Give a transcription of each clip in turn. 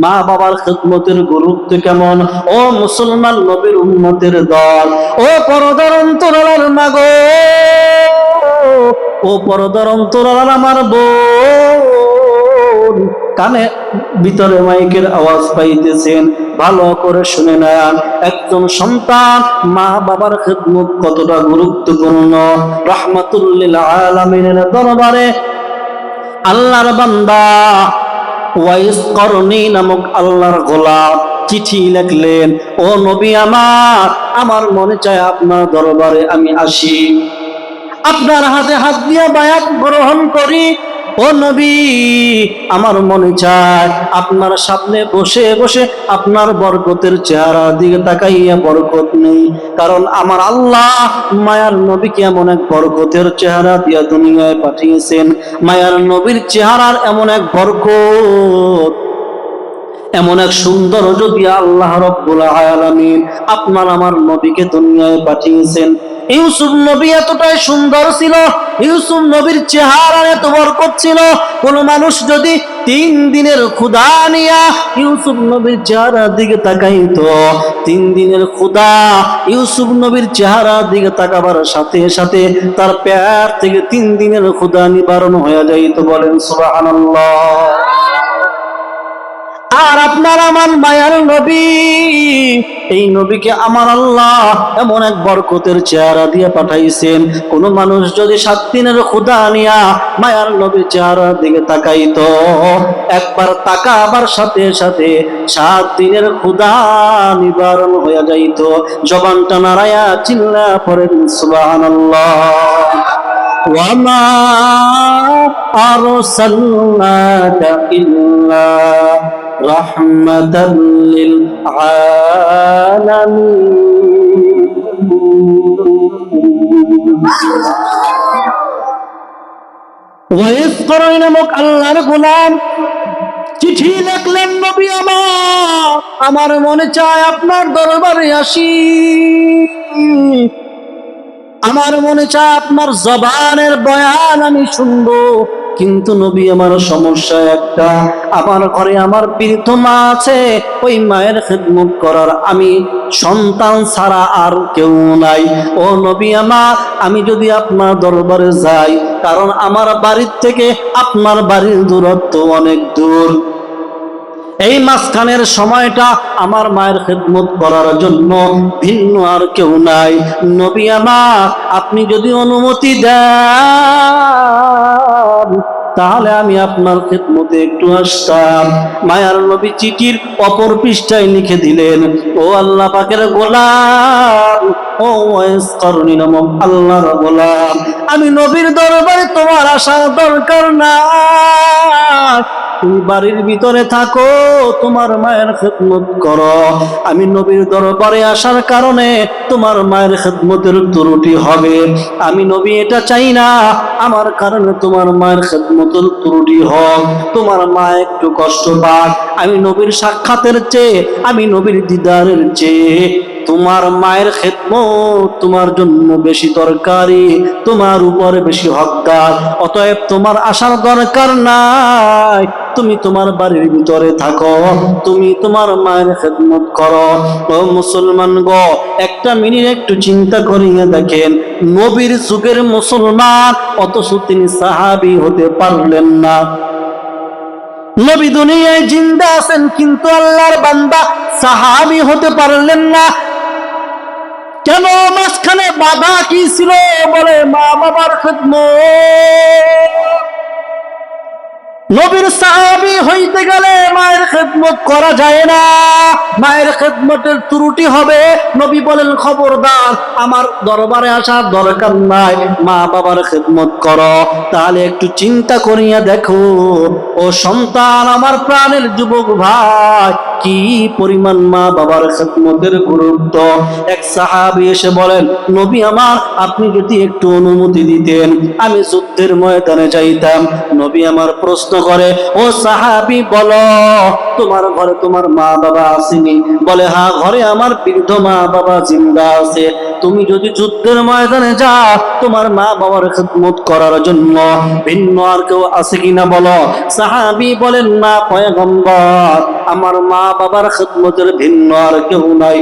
মা বাবার খেদমতের গুরুত্ব কেমন? ও মুসলমান নবীর উন্মতের দল। ও পরদার অন্তরালার মাগো। ও পরদার অন্তরালার আমার বোন। কানে ভিতরে মাইকের আওয়াজ পাইতেছেন। ভালো করে শুনে নেন। একজন সন্তান মা বাবার খেদমত কতটা গুরুত্বপূর্ণ? রহমাতুল্লিল আলামিনের দরবারে আল্লাহর বান্দা ওয়াইস করনি নামক আল্লাহর গোলাপ। চিঠি লিখলেন, ও নবী আমার আমার মনে চায় আপনার দরবারে আমি আসি। আপনার হাতে হাত দিয়ে বায়াত গ্রহণ করি ও নবী, আমার মনে চায় আপনার সামনে বসে বসে আপনার বরকতের চেহারা দিকে তাকাইয়া বরকত নেই। কারণ আমার আল্লাহ মায়ার নবীকে এমন এক বরকতের চেহারা দিয়া দুনিয়ায় পাঠিয়েছেন। মায়ার নবীর চেহারার এমন এক বরকত, এমন এক সুন্দর যদি আল্লাহ রব্বুল আলামিন আপনার আমার নবীকে দুনিয়ায় পাঠিয়েছেন। ইউসুফ নবী এতটাই সুন্দর ছিল ইউসুফ নবীর চেহারা এত বরকত ছিল। কোন মানুষ যদি তিন দিনের ক্ষুদা নিয়া ইউসুফ নবীর চেহারার দিকে তাকাইতো, তিন দিনের ক্ষুদা ইউসুফ নবীর চেহারার দিকে তাকাবার সাথে সাথে তার প্যার থেকে তিন দিনের ক্ষুদা নিবারণ হয়ে যাইত বলেন, সুবহানাল্লাহ। আমার মায়ার নবী এই নবীকে আমার আল্লাহ এমন এক বরকতের চেহারা দিয়ে পাঠাইছেন কোন মানুষ যদি সাত দিনের ক্ষুদা নিয়া মায়ার নবীর চেহারার দিকে তাকাইতো একবার তাকা আবার সাথে সাথে সাত দিনের ক্ষুদা নিবারণ হয়ে যাইত জবানটা নারায়া চিল্লা পড়েন সুবহানাল্লাহ وما أرسلناك إلا رحمة للعالمين ওয়াইস করই নামক আল্লাহর গোলাম চিঠি লিখলেন নবী আমার আমার মনে চায় আপনার দরবারে আসি আমার মনে চায় আপনার জবানের বয়ান আমি শুনবো কিন্তু নবী আমার সমস্যা একটা। আমার ঘরে আমার পীড়িত মা আছে, ওই মায়ের খেদমত করার আমি সন্তান ছাড়া আর কেউ নাই। ও নবী আমার আমি যদি আপনার দরবারে যাই, কারণ আমার বাড়ির থেকে আপনার বাড়ির দূরত্ব অনেক দূর। এই মাঝখানের সময়টা আমার মায়ের খেদমত করার জন্য ভিন্ন আর কেউ নাই। নবী আমার, আপনি যদি অনুমতি দেন, তাহলে আমি আপনার খেদমতে একটু আসতাম। মায়ার নবী চিঠির অপর পৃষ্ঠায় লিখে দিলেন, ও আল্লাহ পাকের গোলাম, ও করণী নামক আল্লাহর গোলাম, আমি নবীর দরবারে তোমার আসার দরকার না তুমি বাড়ির ভিতরে থাকো, তোমার মায়ের খেদমত করো। আমি নবীর দরবারে আসার কারণে তোমার মায়ের খেদমতের ত্রুটি হবে। আমি নবী এটা চাই না, আমার কারণে তোমার মায়ের খেদমতের ত্রুটি হোক। তোমার মা একটু কষ্ট পাক, আমি নবীর সাক্ষাতের চেয়ে, আমি নবীর দিদারের চেয়ে। তোমার মায়ের খেদমত তোমার জন্য বেশি দরকারি, তোমার উপরে বেশি হকদার। অতএব তোমার আসার দরকার নাই। তুমি তোমার বাড়ির ভিতরে থাকো, তুমি তোমার মায়ের খেদমত করো। ও মুসলমান গো, একটা মিনিট একটু চিন্তা করিয়ে দেখেন, নবীর যুগের মুসলমান, অথচ তিনি সাহাবি হতে পারলেন না। নবী দুনিয়ায় জিন্দা আছেন, কিন্তু আল্লাহর বান্দা সাহাবি হতে পারলেন না। কেন মাঝখানে বাধা কি ছিল? বলে মা বাবার নবীর সাহাবি হইতে গেলে মায়ের খেদমত করা যায় না। মায়ের খেদমতের ত্রুটি হবে। নবী বলেন, খবরদার, আমার দরবারে আসার দরকার নাই। মা বাবার খেদমত করো। তাহলে একটু চিন্তা করিয়া দেখো, ও সন্তান, আমার প্রাণের যুবক ভাই কি পরিমাণ মা বাবার খেদমতের গুরুত্ব? এক সাহাবি এসে বলেন, নবী আমার, আপনি যদি একটু অনুমতি দিতেন, আমি যুদ্ধের ময়দানে যাইতাম। নবী আমার প্রশ্ন করে, ও সাহাবি, বলো। তোমার ঘরে তোমার মা বাবা আসেনি। বলে হ্যাঁ ঘরে আমার বৃদ্ধ মা বাবা জিন্দা আছে। তুমি যদি যুদ্ধের ময়দানে যা তোমার মা বাবার খেদমত করার জন্য ভিন্ন আর কেউ আছে কিনা বলো? সাহাবি বলেন, না, পয়গম্বর, আমার মা বাবার খেদমতের ভিন্ন আর কেউ নাই।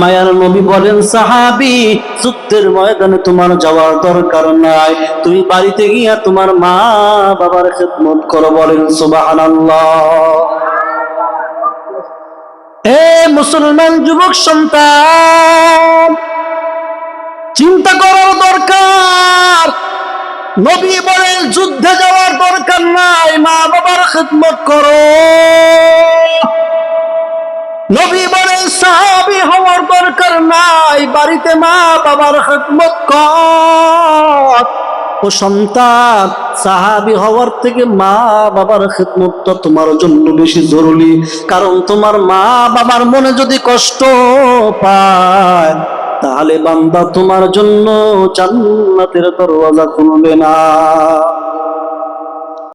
মায়ার নবী বলেন, সাহাবি, যুদ্ধের ময়দানে তোমার যাওয়ার দরকার নাই। তুমি বাড়িতে গিয়া তোমার মা বাবার খেদমত করো বলেন, সুবহানাল্লাহ। এ মুসলমান যুবক সন্তান, চিন্তা করার দরকার। নবী বলেন, যুদ্ধে যাওয়ার দরকার নাই মা বাবার খেদমত করো। নবী বলেন, সাহাবি হওয়ার দরকার নাই, বাড়িতে মা বাবার খেদমত কর। ও সন্তান, সাহাবি হওয়ার থেকে মা বাবার খেদমতটা তোমার জন্য বেশি জরুরি, কারণ তোমার মা বাবার মনে যদি কষ্ট পায়, তাহলে বান্দা তোমার জন্য জান্নাতের দরওয়াজা খুলবে না।